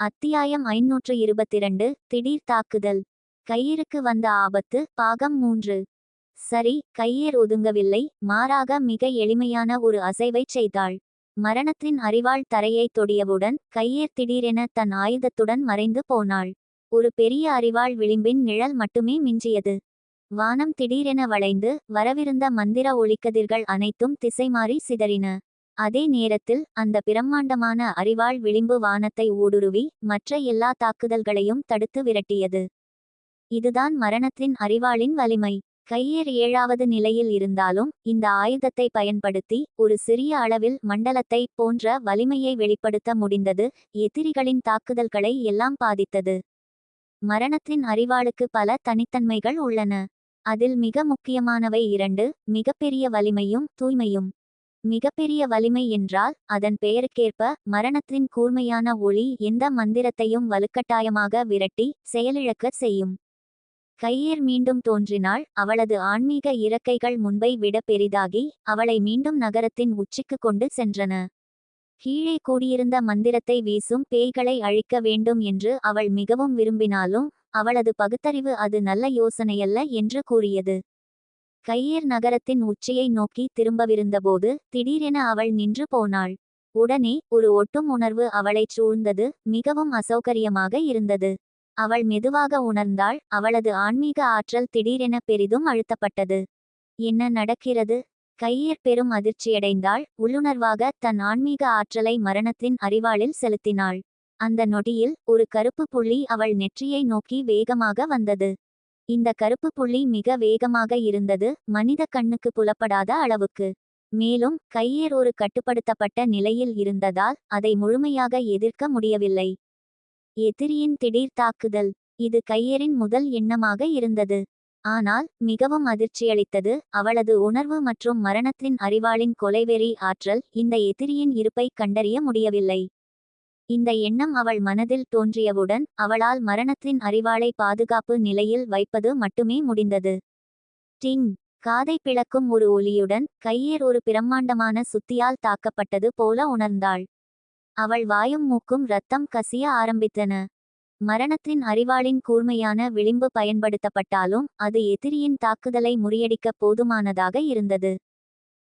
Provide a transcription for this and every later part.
அத்தியாயம் ஐநூற்று இருபத்திரண்டு திடீர் தாக்குதல். கையிருக்கு வந்த ஆபத்து பாகம் மூன்று. சரி கையேர் ஒதுங்கவில்லை மாறாக மிக எளிமையான ஒரு அசைவைச் செய்தாள். மரணத்தின் அறிவாள் தரையை தொடியவுடன் கையேர் திடீரென தன் ஆயுதத்துடன் மறைந்து போனாள். ஒரு பெரிய அறிவாள் விளிம்பின் நிழல் மட்டுமே மிஞ்சியது. வானம் திடீரென வளைந்து வரவிருந்த மந்திர ஒளிக்கதிர்கள் அனைத்தும் திசைமாறி சிதறின. அதே நேரத்தில் அந்த பிரம்மாண்டமான அறிவாள் விளிம்பு வானத்தை ஊடுருவி மற்ற எல்லா தாக்குதல்களையும் தடுத்து விரட்டியது. இதுதான் மரணத்தின் அறிவாளின் வலிமை. கையேர் ஏழாவது நிலையில் இருந்தாலும் இந்த ஆயுதத்தை பயன்படுத்தி ஒரு சிறிய அளவில் மண்டலத்தை போன்ற வலிமையை வெளிப்படுத்த முடிந்தது எதிரிகளின் தாக்குதல்களை எல்லாம் பாதித்தது. மரணத்தின் அறிவாளுக்கு பல தனித்தன்மைகள் உள்ளன. அதில் மிக முக்கியமானவை இரண்டு மிகப்பெரிய வலிமையும் தூய்மையும். மிகப்பெரிய வலிமை என்றால் அதன் பெயருக்கேற்ப மரணத்தின் கூர்மையான ஒளி எந்த மந்திரத்தையும் வலுக்கட்டாயமாக விரட்டி செயலிழக்கச் செய்யும். கையேர் மீண்டும் தோன்றினாள் அவளது ஆன்மீக இறக்கைகள் முன்பை விட பெரிதாகி அவளை மீண்டும் நகரத்தின் உச்சிக்கு கொண்டு சென்றன. கீழே கூடியிருந்த மந்திரத்தை வீசும் பேய்களை அழிக்க வேண்டும் என்று அவள் மிகவும் விரும்பினாலும் அவளது பகுத்தறிவு அது நல்ல யோசனையல்ல என்று கூறியது. கையேர் நகரத்தின் உச்சியை நோக்கி திரும்பவிருந்தபோது திடீரென அவள் நின்று போனாள். உடனே ஒரு ஒட்டும் உணர்வு அவளைச் சூழ்ந்தது மிகவும் அசௌகரியமாக இருந்தது. அவள் மெதுவாக உணர்ந்தாள் அவளது ஆன்மீக ஆற்றல் திடீரென பெரிதும் அழுத்தப்பட்டது. என்ன நடக்கிறது? கையேர் பெரும் அதிர்ச்சியடைந்தாள் உள்ளுணர்வாக தன் ஆன்மீக ஆற்றலை மரணத்தின் அறிவாளில் செலுத்தினாள். அந்த நொடியில் ஒரு கருப்பு புள்ளி அவள் நெற்றியை நோக்கி வேகமாக வந்தது. இந்த கருப்பு புள்ளி மிக வேகமாக இருந்தது மனித கண்ணுக்கு புலப்படாத அளவுக்கு. மேலும் கையேர் ஒரு கட்டுப்படுத்தப்பட்ட நிலையில் இருந்ததால் அதை முழுமையாக எதிர்க்க முடியவில்லை. எதிரியின் திடீர் தாக்குதல். இது கையேரின் முதல் எண்ணமாக இருந்தது. ஆனால் மிகவும் அதிர்ச்சியளித்தது அவளது உணர்வு மற்றும் மரணத்தின் அறிவாளின் கொலைவெறி ஆற்றல் இந்த எதிரியின் இருப்பை கண்டறிய முடியவில்லை. இந்த எண்ணம் அவள் மனதில் தோன்றியவுடன் அவளால் மரணத்தின் அறிவாளை பாதுகாப்பு நிலையில் வைப்பது மட்டுமே முடிந்தது. டிங்! காதை பிளக்கும் ஒரு ஒலியுடன் கையேர் ஒரு பிரம்மாண்டமான சுத்தியால் தாக்கப்பட்டது போல உணர்ந்தாள். அவள் வாயும் மூக்கும் ரத்தம் கசிய ஆரம்பித்தன. மரணத்தின் அறிவாளின் கூர்மையான விளிம்பு பயன்படுத்தப்பட்டாலும் அது எதிரியின் தாக்குதலை முறியடிக்க போதுமானதாக இருந்தது.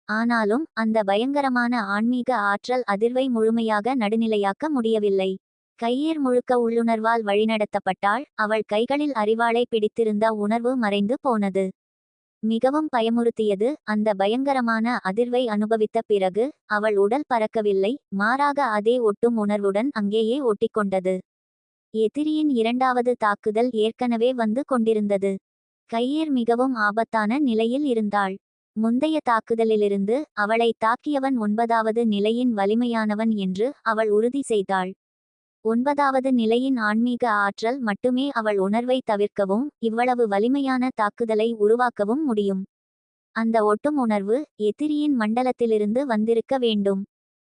ஆனாலும் அந்த பயங்கரமான ஆன்மீக ஆற்றல் அதிர்வை முழுமையாக நடுநிலையாக்க முடியவில்லை. கையீர் முழுக்க உள்ளுணர்வால் வழிநடத்தப்பட்டால் அவள் கைகளில் அறிவாளை பிடித்திருந்த உணர்வு மறைந்து போனது. மிகவும் பயமுறுத்தியது அந்த பயங்கரமான அதிர்வை அனுபவித்த பிறகு அவள் உடல் பறக்கவில்லை மாறாக அதே ஒட்டும் உணர்வுடன் அங்கேயே ஒட்டிக்கொண்டது. எதிரியின் இரண்டாவது தாக்குதல் ஏற்கனவே வந்து கொண்டிருந்தது. கையேர் மிகவும் ஆபத்தான நிலையில் இருந்தாள். முந்தைய தாக்குதலிலிருந்து அவளை தாக்கியவன் ஒன்பதாவது நிலையின் வலிமையானவன் என்று அவள் உறுதி செய்தாள். ஒன்பதாவது நிலையின் ஆன்மீக ஆற்றல் மட்டுமே அவள் உணர்வை தவிர்க்கவும் இவ்வளவு வலிமையான தாக்குதலை உருவாக்கவும் முடியும். அந்த ஒட்டும் உணர்வு எதிரியின் மண்டலத்திலிருந்து வந்திருக்க வேண்டும்.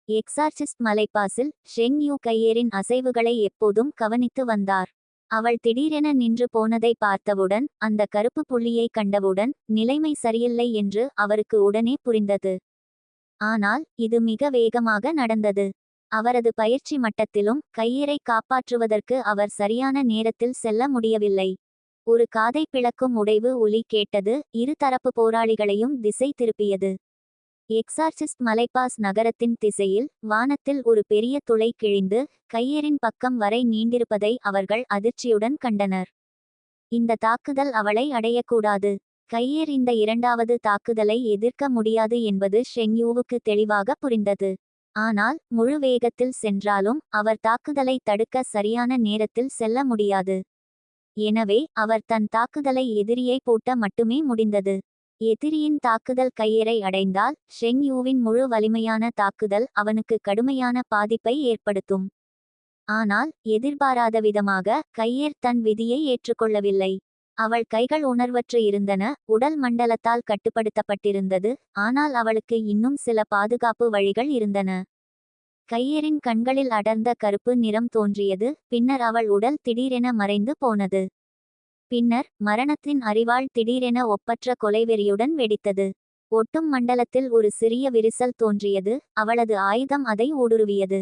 எக்ஸார்சிஸ்ட் மலைப்பாசில் ஷெங் யூ கையேரின் அசைவுகளை எப்போதும் கவனித்து வந்தார். அவள் திடீரென நின்று போனதை பார்த்தவுடன் அந்த கருப்பு புள்ளியை கண்டவுடன் நிலைமை சரியில்லை என்று அவருக்கு உடனே புரிந்தது. ஆனால் இது மிக வேகமாக நடந்தது. அவரது பயிற்சி மட்டத்திலும் கையீரை காப்பாற்றுவதற்கு அவர் சரியான நேரத்தில் செல்ல முடியவில்லை. ஒரு காதை பிளக்கும் உடைவு ஒலி கேட்டது இரு தரப்பு போராளிகளையும் திசை திருப்பியது. எக்ஸார்சிஸ்ட் மலைபாஸ் நகரத்தின் திசையில் வானத்தில் ஒரு பெரிய துளை கிழிந்து கையரின் பக்கம் வரை நீண்டிருப்பதை அவர்கள் அதிர்ச்சியுடன் கண்டனர். இந்த தாக்குதல் அவளை அடையக்கூடாது. கையேர் இந்த இரண்டாவது தாக்குதலை எதிர்க்க முடியாது என்பது ஷெங்யூவுக்கு தெளிவாக புரிந்தது. ஆனால் முழு வேகத்தில் சென்றாலும் அவர் தாக்குதலை தடுக்க சரியான நேரத்தில் செல்ல முடியாது. எனவே அவர் தன் தாக்குதலை எதிரியை பூட்ட மட்டுமே முடிந்தது. எதிரியின் தாக்குதல் கையேறை அடைந்தால் ஷெங் யூவின் முழு வலிமையான தாக்குதல் அவனுக்கு கடுமையான பாதிப்பை ஏற்படுத்தும். ஆனால் எதிர்பாராத விதமாக கையேர் தன் விதியை ஏற்றுக்கொள்ளவில்லை. அவள் கைகள் உணர்வற்று இருந்தன உடல் மண்டலத்தால் கட்டுப்படுத்தப்பட்டிருந்தது ஆனால் அவளுக்கு இன்னும் சில பாதுகாப்பு வழிகள் இருந்தன. கையேரின் கண்களில் அடர்ந்த கருப்பு நிறம் தோன்றியது பின்னர் அவள் உடல் திடீரென மறைந்து போனது. பின்னர் மரணத்தின் அறிவாள் திடீரென ஒப்பற்ற கொலைவெறியுடன் வெடித்தது. ஒட்டும் மண்டலத்தில் ஒரு சிறிய விரிசல் தோன்றியது. அவளது ஆயுதம் அதை ஊடுருவியது.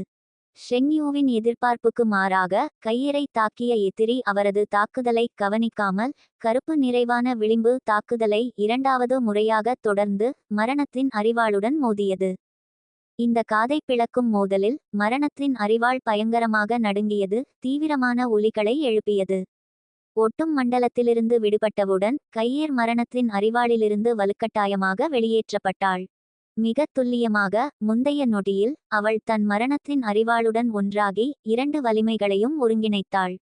ஷெங்யூவின் எதிர்பார்ப்புக்கு மாறாக கையரை தாக்கிய எதிரி அவரது தாக்குதலை கவனிக்காமல் கருப்பு நிறைவான விளிம்பு தாக்குதலை இரண்டாவது முறையாக தொடர்ந்து மரணத்தின் அறிவாளுடன் மோதியது. இந்த காதை பிளக்கும் மோதலில் மரணத்தின் அறிவாள் பயங்கரமாக நடுங்கியது. தீவிரமான ஒலிகளை எழுப்பியது. ஒட்டும் மண்டலத்திலிருந்து விடுபட்டவுடன் கையேர் மரணத்தின் அறிவாளிலிருந்து வலுக்கட்டாயமாக வெளியேற்றப்பட்டாள். மிக துல்லியமாக முந்தைய நொடியில் அவள் தன் மரணத்தின் அறிவாளுடன் ஒன்றாகி இரண்டு வலிமைகளையும் ஒருங்கிணைத்தாள்.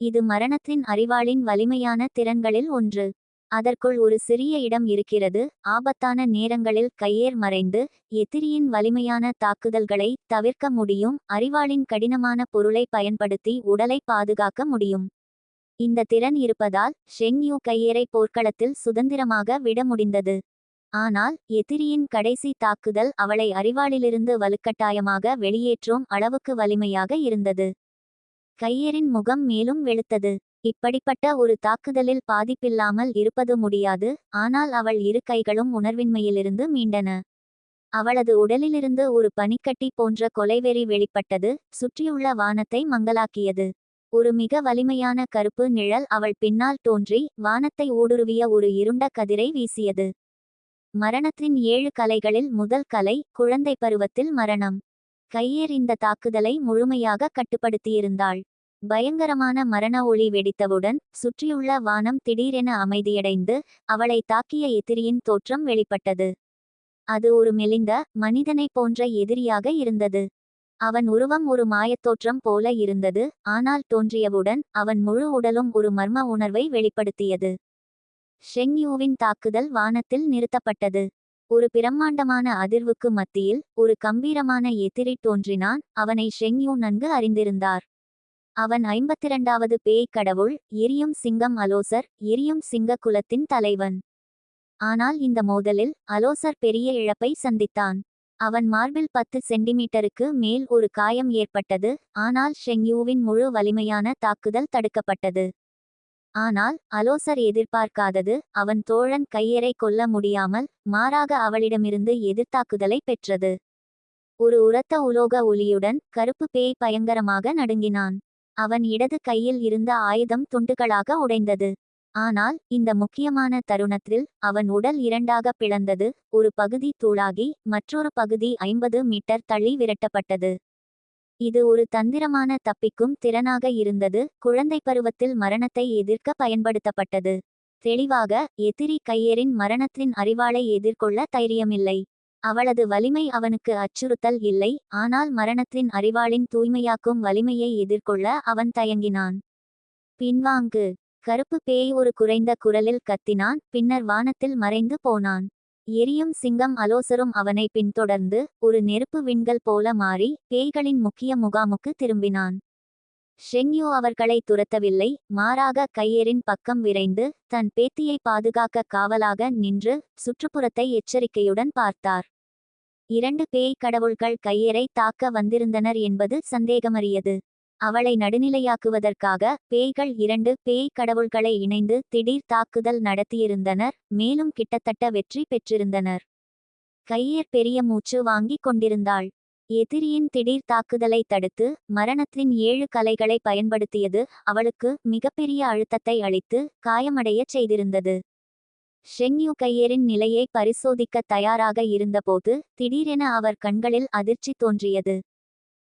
இது மரணத்தின் அறிவாளின் வலிமையான திறன்களில் ஒன்று. அதற்குள் ஒரு சிறிய இடம் இருக்கிறது. ஆபத்தான நேரங்களில் கையேர் மறைந்து எதிரியின் வலிமையான தாக்குதல்களை தவிர்க்க முடியும். அறிவாளின் கடினமான பொருளை பயன்படுத்தி உடலை பாதுகாக்க முடியும். இந்த திறன் இருப்பதால் ஷெங் யூ கையேரை போர்க்களத்தில் சுதந்திரமாக விட முடிந்தது. ஆனால் எதிரியின் கடைசி தாக்குதல் அவளை அறிவாளிலிருந்து வலுக்கட்டாயமாக வெளியேற்றும் அளவுக்கு வலிமையாக இருந்தது. கையேரின் முகம் மேலும் வெளுத்தது. இப்படிப்பட்ட ஒரு தாக்குதலில் பாதிப்பில்லாமல் இருப்பது முடியாது ஆனால் அவள் இரு கைகளும் உணர்வின்மையிலிருந்து மீண்டன. அவளது உடலிலிருந்து ஒரு பனிக்கட்டி போன்ற கொலைவெறி வெளிப்பட்டது சுற்றியுள்ள வானத்தை மங்கலாக்கியது ஒரு மிக வலிமையான கருப்பு நிழல் அவள் பின்னால் தோன்றி வானத்தை ஊடுருவிய ஒரு இருண்ட கதிரை வீசியது. மரணத்தின் ஏழு கலைகளில் முதல் கலை குழந்தை பருவத்தில் மரணம். கையேர் இந்த தாக்குதலை முழுமையாக கட்டுப்படுத்தியிருந்தாள். பயங்கரமான மரண ஒளி வெடித்தவுடன் சுற்றியுள்ள வானம் திடீரென அமைதியடைந்து அவளை தாக்கிய எதிரியின் தோற்றம் வெளிப்பட்டது. அது ஒரு மெலிந்த மனிதனைப் போன்ற எதிரியாக இருந்தது. அவன் உருவம் ஒரு மாயத்தோற்றம் போல இருந்தது ஆனால் தோன்றியவுடன் அவன் முழு உடலும் ஒரு மர்ம உணர்வை வெளிப்படுத்தியது. ஷெங்யூவின் தாக்குதல் வானத்தில் நிறுத்தப்பட்டது. ஒரு பிரம்மாண்டமான அதிர்வுக்கு மத்தியில் ஒரு கம்பீரமான எதிரி தோன்றினான் அவனை ஷெங்யூ நன்கு அறிந்திருந்தார். அவன் ஐம்பத்திரண்டாவது பேய் கடவுள் எரியும் சிங்கம் அலோசர் எரியும் சிங்க குலத்தின் தலைவன். ஆனால் இந்த மோதலில் அலோசர் பெரிய இழப்பை சந்தித்தான். அவன் மார்பில் பத்து சென்டிமீட்டருக்கு மேல் ஒரு காயம் ஏற்பட்டது ஆனால் ஷெங்யூவின் முழு வலிமையான தாக்குதல் தடுக்கப்பட்டது. ஆனால் அலோசர் எதிர்பார்க்காதது அவன் தோழன் கையரை கொல்ல முடியாமல் மாறாக அவளிடமிருந்து எதிர்த்தாக்குதலை பெற்றது. ஒரு உரத்த உலோக ஒலியுடன் கருப்பு பேய் பயங்கரமாக நடுங்கினான். அவன் இடது கையில் இருந்த ஆயுதம் துண்டுகளாக உடைந்தது. ஆனால் இந்த முக்கியமான தருணத்தில் அவன் உடல் இரண்டாக பிளந்தது. ஒரு பகுதி தூளாகி மற்றொரு பகுதி ஐம்பது மீட்டர் தள்ளி விரட்டப்பட்டது. இது ஒரு தந்திரமான தப்பிக்கும் திறனாக இருந்தது. குழந்தை பருவத்தில் மரணத்தை எதிர்க்க பயன்படுத்தப்பட்டது. தெளிவாக எதிரி கையேறின் மரணத்தின் அறிவாளை எதிர்கொள்ள தைரியமில்லை. அவளது வலிமை அவனுக்கு அச்சுறுத்தல் இல்லை. ஆனால் மரணத்தின் அறிவாளின் தூய்மையாக்கும் வலிமையை எதிர்கொள்ள அவன் தயங்கினான். பின்வாங்கு. கருப்பு பேய் ஒரு குறைந்த குரலில் கத்தினான் பின்னர் வானத்தில் மறைந்து போனான். எரியும் சிங்கம் அலோசரும் அவனை பின்தொடர்ந்து ஒரு நெருப்பு விண்கள் போல மாறி பேய்களின் முக்கிய முகாமுக்கு திரும்பினான். ஷெங்யூ அவர்களை துரத்தவில்லை மாறாக கையேரின் பக்கம் விரைந்து தன் பேத்தியை பாதுகாக்க காவலாக நின்று சுற்றுப்புறத்தை எச்சரிக்கையுடன் பார்த்தார். இரண்டு பேய் கடவுள்கள் கையரை தாக்க வந்திருந்தனர் என்பது சந்தேகமறியது அவளை நடுநிலையாக்குவதற்காக பேய்கள் இரண்டு பேய் கடவுள்களை இணைந்து திடீர் தாக்குதல் நடத்தியிருந்தனர் மேலும் கிட்டத்தட்ட வெற்றி பெற்றிருந்தனர். கையர் பெரிய மூச்சு வாங்கிக் கொண்டிருந்தாள். எதிரியின் திடீர் தாக்குதலை தடுத்து மரணத்தின் ஏழு கலைகளை பயன்படுத்தியது அவளுக்கு மிகப்பெரிய அழுத்தத்தை அளித்து காயமடையச் செய்திருந்தது. ஷெங்யூ கையேரின் நிலையை பரிசோதிக்க தயாராக இருந்தபோது திடீரென அவர் கண்களில் அதிர்ச்சி தோன்றியது.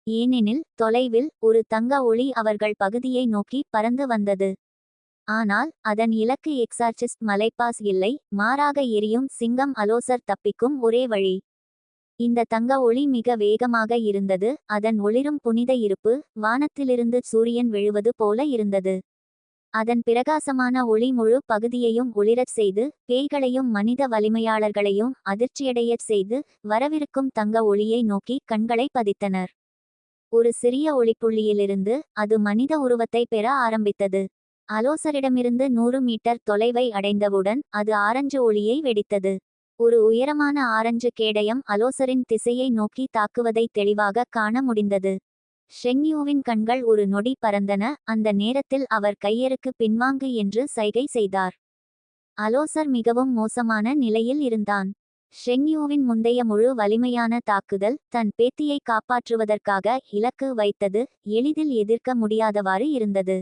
ஏனெனில் தொலைவில் ஒரு தங்க ஒளி அவர்கள் பகுதியை நோக்கி பறந்து வந்தது. ஆனால் அதன் இலக்கு எக்ஸார்சிஸ்ட் மலைப்பாஸ் இல்லை மாறாக எரியும் சிங்கம் அலோசர் தப்பிக்கும் ஒரே வழி. இந்த தங்க ஒளி மிக வேகமாக இருந்தது அதன் ஒளிரும் புனித இருப்பு வானத்திலிருந்து சூரியன் விழுவது போல இருந்தது. அதன் பிரகாசமான ஒளி முழு பகுதியையும் ஒளிரச் செய்து பேய்களையும் மனித வலிமையாளர்களையும் அதிர்ச்சியடையச் செய்து வரவிருக்கும் தங்க ஒளியை நோக்கி கண்களை பதித்தனர். ஒரு சிறிய ஒளிப்புள்ளியிலிருந்து அது மனித உருவத்தை பெற ஆரம்பித்தது. அலோசரிடமிருந்து நூறு மீட்டர் தொலைவை அடைந்தவுடன் அது ஆரஞ்சு ஒளியை வெடித்தது. ஒரு உயரமான ஆரஞ்சு கேடயம் அலோசரின் திசையை நோக்கி தாக்குவதை தெளிவாக காண முடிந்தது. ஷெங்யூவின் கண்கள் ஒரு நொடி பறந்தன அந்த நேரத்தில் அவர் கையருக்கு பின்வாங்கு என்று சைகை செய்தார். அலோசர் மிகவும் மோசமான நிலையில் இருந்தான். ஷெங்யூவின் முந்தைய முழு வலிமையான தாக்குதல் தன் பேத்தியை காப்பாற்றுவதற்காக இலக்கு வைத்தது எளிதில் எதிர்க்க முடியாதவாறு இருந்தது.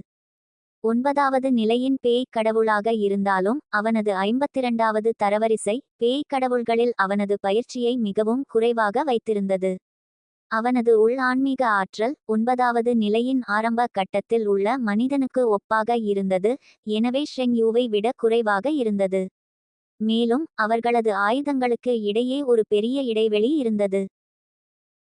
ஒன்பதாவது நிலையின் பேய் கடவுளாக இருந்தாலும் அவனது ஐம்பத்திரண்டாவது தரவரிசை பேய் கடவுள்களில் அவனது பயிற்சியை மிகவும் குறைவாக வைத்திருந்தது. அவனது உள் ஆன்மீக ஆற்றல் ஒன்பதாவது நிலையின் ஆரம்ப கட்டத்தில் உள்ள மனிதனுக்கு ஒப்பாக இருந்தது எனவே ஷெங்யூவை விட குறைவாக இருந்தது. மேலும் அவர்களது ஆயுதங்களுக்கு இடையே ஒரு பெரிய இடைவெளி இருந்தது.